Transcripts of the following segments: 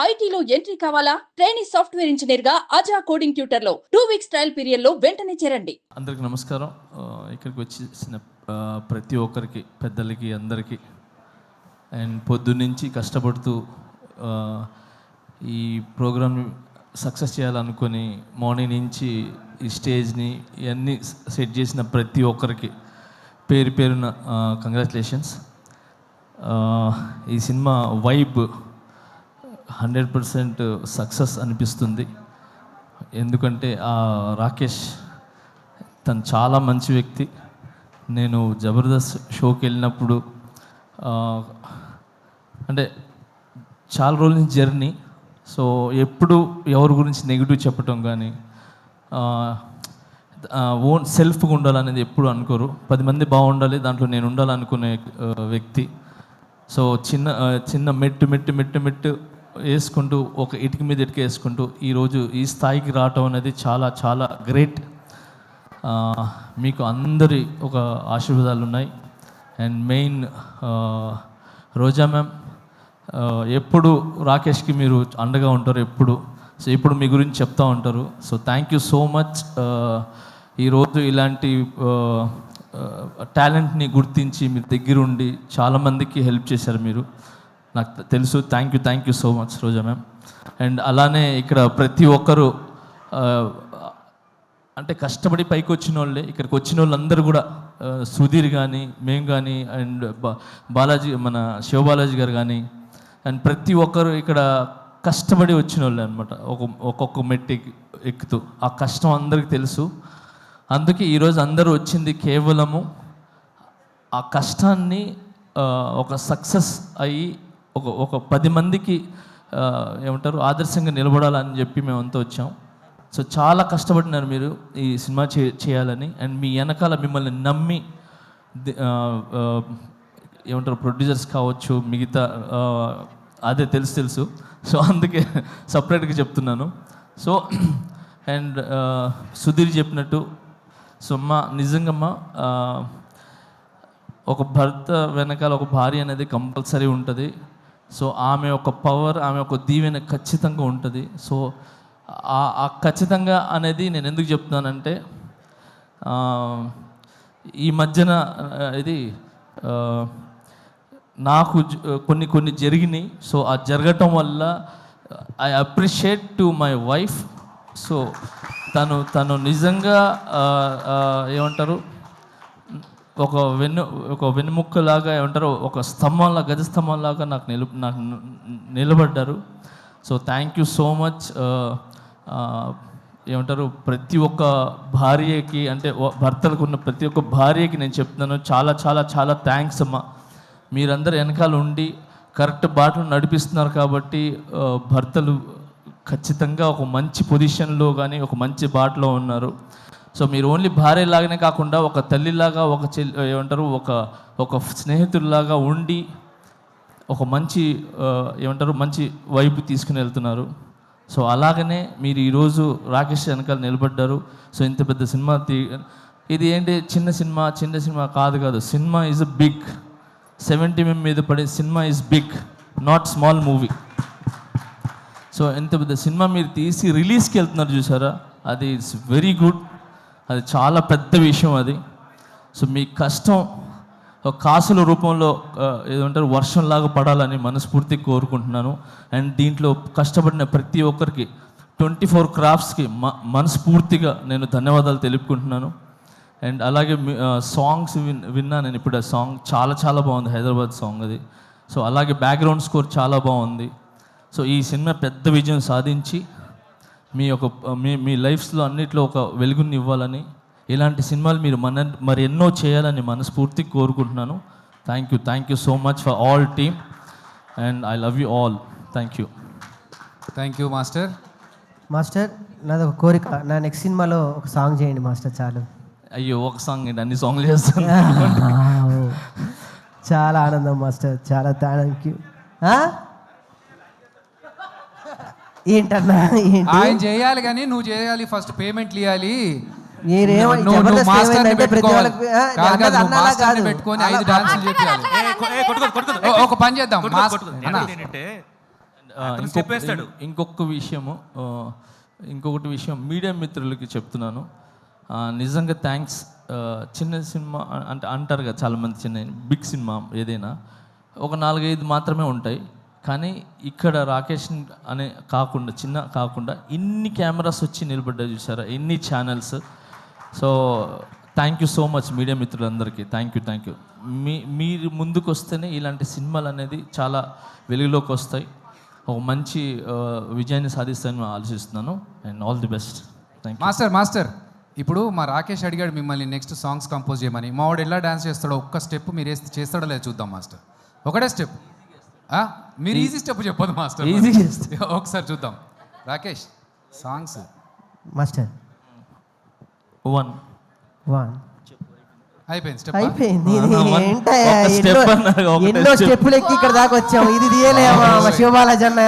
ఐటీలో ఎంట్రీ కావాలా? Training software ఇంజనీర్గా అజా కోడింగ్ ట్యూటర్లో టూ వీక్స్ ట్రయల్ పీరియడ్లో వెంటనే చేరండి. అందరికి నమస్కారం. ఇక్కడికి వచ్చేసిన ప్రతి ఒక్కరికి పెద్దలకి అందరికీ. అండ్ పొద్దున్నుంచి కష్టపడుతూ ఈ ప్రోగ్రామ్ సక్సెస్ చేయాలనుకొని మార్నింగ్ నుంచి ఈ స్టేజ్ని ఇవన్నీ సెట్ చేసిన ప్రతి ఒక్కరికి పేరు పేరున కంగ్రాచులేషన్స్. ఈ cinema vibe hundred percent success అనిపిస్తుంది. ఎందుకంటే ఆ రాకేష్ తను చాలా మంచి వ్యక్తి. నేను జబర్దస్త్ షోకి వెళ్ళినప్పుడు అంటే చాలా రోజుల నుంచి జర్నీ. సో ఎప్పుడు ఎవరి గురించి నెగిటివ్ చెప్పటం కానీ ఓన్ సెల్ఫ్గా ఉండాలనేది ఎప్పుడు అనుకోరు. పది మంది బాగుండాలి దాంట్లో నేను ఉండాలనుకునే వ్యక్తి. సో చిన్న చిన్న మెట్టు మెట్టు మెట్టు మెట్టు వేసుకుంటూ ఒక ఇటుక మీద ఇటుక వేసుకుంటూ ఈరోజు ఈ స్థాయికి రావటం అనేది చాలా చాలా గ్రేట్. మీకు అందరి ఒక ఆశీర్వాదాలు ఉన్నాయి. అండ్ మెయిన్ రోజా మ్యామ్ ఎప్పుడు రాకేష్కి మీరు అండగా ఉంటారు ఎప్పుడు సో ఇప్పుడు మీ గురించి చెప్తా ఉంటారు. So thank you so much. ఈరోజు ఇలాంటి టాలెంట్ని గుర్తించి మీ దగ్గరుండి చాలామందికి హెల్ప్ చేశారు మీరు. నాకు తెలుసు. Thank you thank you so much Roja ma'am and అలానే ఇక్కడ ప్రతి ఒక్కరు అంటే కష్టపడి పైకి వచ్చిన వాళ్ళే ఇక్కడికి వచ్చిన వాళ్ళందరూ కూడా సుధీర్ కానీ మేము కానీ అండ్ బాలాజీ మన శివబాలాజీ గారు కానీ అండ్ ప్రతి ఒక్కరు ఇక్కడ కష్టపడి వచ్చిన వాళ్ళే అనమాట ఒక ఒక్కొక్క మెట్టి ఎక్కుతూ. ఆ కష్టం అందరికీ తెలుసు. అందుకే ఈరోజు అందరూ వచ్చింది కేవలము ఆ కష్టాన్ని ఒక సక్సెస్ అయ్యి ఒక ఒక పది మందికి ఏమంటారు ఆదర్శంగా నిలబడాలని చెప్పి మేమంతా వచ్చాం. సో చాలా కష్టపడినారు మీరు ఈ సినిమా చే చేయాలని. అండ్ మీ వెనకాల మిమ్మల్ని నమ్మి ఏమంటారు ప్రొడ్యూసర్స్ కావచ్చు మిగతా అదే తెలుసు తెలుసు. సో అందుకే సపరేట్గా చెప్తున్నాను. సో అండ్ సుధీర్ చెప్పినట్టు సో మా నిజంగమ్మా ఒక భర్త వెనకాల ఒక భార్య అనేది కంపల్సరీ ఉంటుంది. సో ఆమె యొక్క పవర్ ఆమె యొక్క దీవెన ఖచ్చితంగా ఉంటుంది. సో ఆ ఖచ్చితంగా అనేది నేను ఎందుకు చెప్తున్నానంటే ఈ మధ్యన ఇది నాకు కొన్ని కొన్ని జరిగినాయి. సో ఆ జరగటం వల్ల I appreciate to my wife so తను తను నిజంగా ఏమంటారు? ఒక వెన్ను ఒక వెన్నుముక్కలాగా ఏమంటారు ఒక స్తంభంలా గజ స్తంభంలాగా నాకు నిలు నాకు నిలబడ్డారు. So thank you so much ఏమంటారు ప్రతి ఒక్క భార్యకి అంటే భర్తలకు ఉన్న ప్రతి ఒక్క భార్యకి నేను చెప్తున్నాను చాలా చాలా చాలా థ్యాంక్స్ అమ్మా. మీరందరూ వెనకాల ఉండి కరెక్ట్ బాటలు నడిపిస్తున్నారు కాబట్టి uh, భర్తలు ఖచ్చితంగా ఒక మంచి పొజిషన్లో కానీ ఒక మంచి బాటలో ఉన్నారు. సో మీరు ఓన్లీ భార్య లాగానే కాకుండా ఒక తల్లిలాగా ఒక చెల్లి ఏమంటారు ఒక ఒక స్నేహితుల్లాగా ఉండి ఒక మంచి ఏమంటారు మంచి వైపు తీసుకుని వెళ్తున్నారు. సో అలాగనే మీరు ఈరోజు రాకేష్ వెనకాల నిలబడ్డారు. సో ఇంత పెద్ద సినిమా తీ ఇది ఏంటి? చిన్న సినిమా చిన్న సినిమా కాదు కాదు. Cinema is a big. Seventy MM మీద పడే cinema is big not small movie. So ఎంత పెద్ద సినిమా మీరు తీసి రిలీజ్కి వెళ్తున్నారు చూసారా? అది ఇట్స్ వెరీ గుడ్. అది చాలా పెద్ద విషయం అది. సో మీ కష్టం కాసుల రూపంలో ఏదంటారు వర్షంలాగా పడాలని మనస్ఫూర్తిగా కోరుకుంటున్నాను. అండ్ దీంట్లో కష్టపడిన ప్రతి ఒక్కరికి ట్వంటీ ఫోర్ క్రాఫ్ట్స్కి మ మనస్ఫూర్తిగా నేను ధన్యవాదాలు తెలుపుకుంటున్నాను. అండ్ అలాగే సాంగ్స్ విన్ విన్నా నేను ఇప్పుడు ఆ సాంగ్ చాలా చాలా బాగుంది హైదరాబాద్ సాంగ్ అది. సో అలాగే బ్యాక్గ్రౌండ్ స్కోర్ చాలా బాగుంది. సో ఈ సినిమా పెద్ద విజయం సాధించి మీ యొక్క మీ మీ లైఫ్స్లో అన్నిట్లో ఒక వెలుగుని ఇవ్వాలని ఇలాంటి సినిమాలు మీరు మన మరి ఎన్నో చేయాలని మనస్ఫూర్తిగా కోరుకుంటున్నాను. Thank you thank you so much for all team and I love you all thank you thank you master master నాది ఒక కోరిక. నా నెక్స్ట్ సినిమాలో ఒక సాంగ్ చేయండి మాస్టర్ చాలు. అయ్యో ఒక సాంగ్ ఏంటి? అన్ని సాంగ్లు చేస్తాను. చాలా ఆనందం మాస్టర్ చాలా థ్యాంక్ యూ ఏంటన్నా? ఏంటి? ఆయన చేయాలి కానీ నువ్వు చేయాలి ఫస్ట్ పేమెంట్లు ఇవ్వాలి. పెట్టుకొని ఐదు డాన్సులు చెప్పాలి ఒక పని చేద్దాం. మాస్టర్ అన్న. ఆ, ఇంకొక ఇంకొక విషయము ఇంకొకటి విషయం మీడియా మిత్రులకి చెప్తున్నాను. నిజంగా థ్యాంక్స్ చిన్న సినిమా అంటే అంటారు కదా చాలామంది చిన్న బిగ్ సినిమా ఏదైనా ఒక నాలుగైదు మాత్రమే ఉంటాయి. కానీ ఇక్కడ రాకేష్ అనే కాకుండా చిన్న కాకుండా ఇన్ని కెమెరాస్ వచ్చి నిలబడ్డా చూసారా? ఎన్ని channels so thank you so much media మిత్రులందరికీ. థ్యాంక్ యూ థ్యాంక్ యూ మీ మీరు ముందుకు వస్తేనే ఇలాంటి సినిమాలు అనేది చాలా వెలుగులోకి వస్తాయి. ఒక మంచి విజయాన్ని సాధిస్తాయని ఆలోచిస్తున్నాను. And all the best thank you master master ఇప్పుడు మా రాకేష్ అడిగాడు మిమ్మల్ని నెక్స్ట్ సాంగ్స్ కంపోజ్ చేయమని. మా వాడు ఎలా డాన్స్ చేస్తాడో ఒక్క స్టెప్ మీరు చేస్తాడో లేదో చూద్దాం మాస్టర్ ఒకటే స్టెప్ మీరు ఈజీ స్టెప్ చెప్పదు మాస్టర్ Easy ఒకసారి చూద్దాం. Rakesh songs master one one అయిపోయింది స్టెప్ అయిపోయింది. ఎన్నో-. స్టెప్పులు ఎక్కి ఇక్కడ దాకా వచ్చాము ఇది తీయలేమా మా శివబాలాజీ అన్న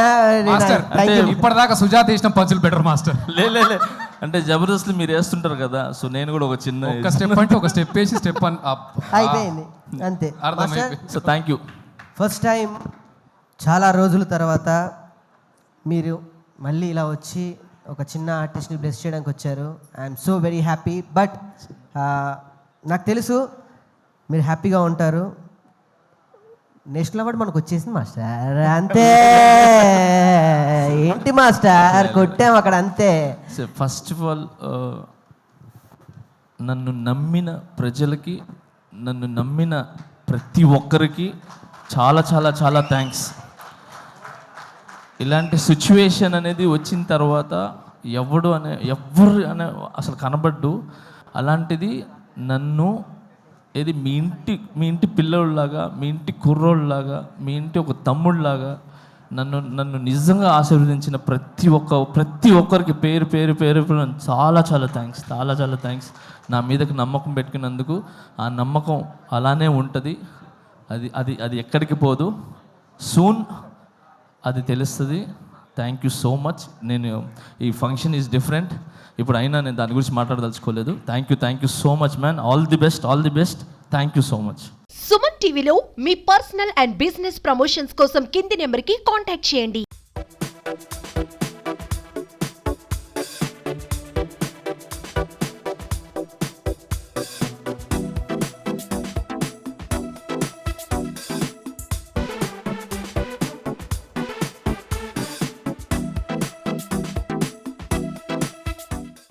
మాస్టర్ థ్యాంక్ యూ ఇప్పటిదాకా సుజాత పంచులు బెటర్ మాస్టర్ లే. అంటే జబర్దస్త్ మీరు వేస్తుంటారు కదా సో నేను కూడా ఒక చిన్న ఒక స్టెప్ అంటే ఒక స్టెప్ వేసి స్టెప్. అయిపోయింది. అంతే. So thank you first time చాలా రోజుల తర్వాత మీరు మళ్ళీ ఇలా వచ్చి ఒక చిన్న ఆర్టిస్ట్ని బ్లెస్ చేయడానికి వచ్చారు. I'm so very happy but నాకు తెలుసు మీరు హ్యాపీగా ఉంటారు. నేషనల్ అవార్డు మనకు వచ్చేసింది మాస్టర్. అంతే. ఏంటి మాస్టర్? కొట్టాం అక్కడ అంతే. సో ఫస్ట్ ఆఫ్ ఆల్ నన్ను నమ్మిన ప్రజలకి నన్ను నమ్మిన ప్రతి ఒక్కరికి చాలా చాలా చాలా థ్యాంక్స్ ఇలాంటి సిచ్యువేషన్ అనేది వచ్చిన తర్వాత ఎవడు అనే ఎవ్వరు అనే అసలు కనబడ్డు అలాంటిది నన్ను ఏది మీ ఇంటి మీ ఇంటి పిల్లోళ్ళలాగా మీ ఇంటి కుర్రోళ్ళలాగా మీ ఇంటి ఒక తమ్ముళ్ళలాగా నన్ను నన్ను నిజంగా ఆశీర్వదించిన ప్రతి ఒక్క ప్రతి ఒక్కరికి పేరు పేరు పేరు పేరు చాలా చాలా థ్యాంక్స్ చాలా చాలా థ్యాంక్స్ నా మీదకి నమ్మకం పెట్టుకున్నందుకు ఆ నమ్మకం అలానే ఉంటుంది. అది అది అది ఎక్కడికి పోదు. సూన్ అది తెలుస్తుంది. థ్యాంక్ యూ సో మచ్ నేను ఈ ఫంక్షన్ ఈజ్ డిఫరెంట్ ఇప్పుడు అయినా నేను దాని గురించి మాట్లాడదలుచుకోలేదు. Thank you thank you so much man all the best all the best thank you so much Suman టీవీలో మీ పర్సనల్ అండ్ బిజినెస్ ప్రమోషన్స్ కోసం కింది నెంబర్కి కాంటాక్ట్ చేయండి.